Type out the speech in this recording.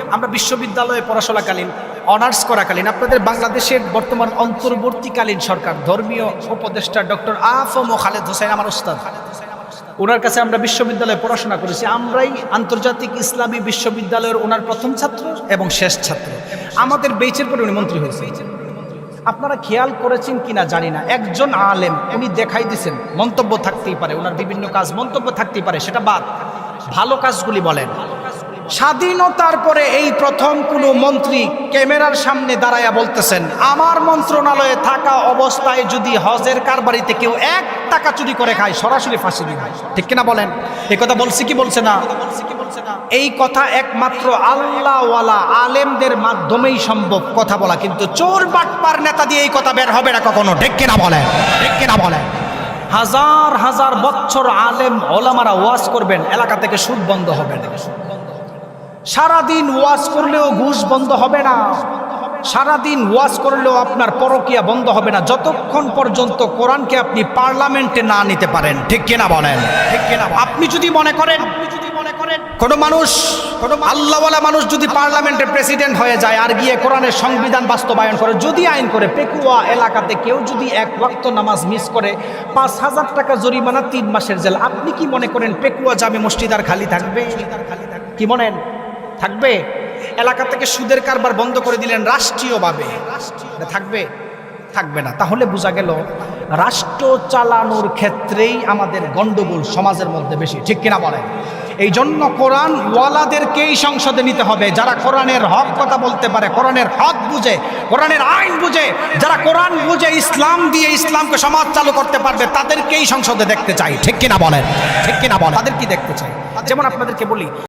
আমরা বিশ্ববিদ্যালয়ে পড়াশোনাকালীন অনার্স করাকালীন, আপনাদের বাংলাদেশের বর্তমান অন্তর্বর্তীকালীন সরকার, ধর্মীয় উপদেষ্টা ডক্টর আফম খালেদ হোসেন, আমার ওস্তাদ ওনার কাছে আমরা বিশ্ববিদ্যালয়ে পড়াশোনা করেছি। আমরাই আন্তর্জাতিক ইসলামী বিশ্ববিদ্যালয়ের ওনার প্রথম ছাত্র এবং শেষ ছাত্র। আমাদের বেচের পরে উনি মন্ত্রী হয়েছে আপনারা খেয়াল করেছেন কিনা জানি না। একজন আলেম, উনি দেখাই দিছেন মন্তব্য থাকতেই পারে। ওনার বিভিন্ন কাজ মন্তব্য থাকতেই পারে, সেটা বাদ। ভালো কাজগুলি বলেন। স্বাধীনতার পরে এই প্রথম কোনো মন্ত্রী ক্যামেরার সামনে দাঁড়ায়া বলতেছেন, আমার মন্ত্রণালয়ে থাকা অবস্থায় যদি হজের কারবারিতে কেউ এক টাকা চুরি করে খায়, সরাসরি ফাঁসি দিন ঠিক কিনা বলেন? এই কথা বলছি কি বলছে না? এই কথা একমাত্র আল্লাহওয়ালা আলেমদের মাধ্যমেই সম্ভব কথা বলা, কিন্তু চোর বাটপার নেতা দিয়ে এই কথা বের হবে না কখনো, ঠিক কিনা বলেন? ঠিক কিনা বলেন? হাজার হাজার বছর আলেম ওলামারা ওয়াজ করবেন, এলাকা থেকে সুদ বন্ধ হবে না। সারাদিন ওয়াজ করলেও ঘুষ বন্ধ হবে না। সারাদিন ওয়াজ করলেও আপনার পরকিয়া বন্ধ হবে না। যতক্ষণ পর্যন্ত কোরআনকে আপনি পার্লামেন্টে না নিতে পারেন, ঠিক কিনা বলেন? ঠিক কিনা আপনি যদি মনে করেন, কোন মানুষ কোন আল্লাহওয়ালা মানুষ যদি পার্লামেন্টের প্রেসিডেন্ট হয়ে যায় আর গিয়ে কোরআনের সংবিধান বাস্তবায়ন করে, যদি আইন করে, পেকুয়া এলাকাতে কেউ যদি এক ওয়াক্ত নামাজ মিস করে, পাঁচ হাজার টাকা জরিমানা তিন মাসের জেল, আপনি কি মনে করেন পেকুয়া জামে মসজিদ আর খালি থাকবে? কি মনেন? থাকবে? এলাকা থেকে সুদের কারবার বন্ধ করে দিলেন রাষ্ট্রীয়ভাবে। থাকবে? থাকবে না। তাহলে বোঝা গেল, রাষ্ট্র চালানোর ক্ষেত্রেই আমাদের গন্ডগোল সমাজের মধ্যে বেশি। ঠিক কিনা বলেন? এই জন্য কোরআন ওয়ালাদেরকেই সংসদে নিতে হবে। যারা কোরআনের হক কথা বলতে পারে, কোরআনের হক বুঝে, কোরআনের আইন বুঝে, যারা কোরআন বুঝে ইসলাম দিয়ে ইসলামকে সমাজ চালু করতে পারবে, তাদেরকেই সংসদে দেখতে চাই। ঠিক কিনা বলেন? ঠিক কিনা বলেন? তাদের কি দেখতে চাই? যেমন আপনাদেরকে বলি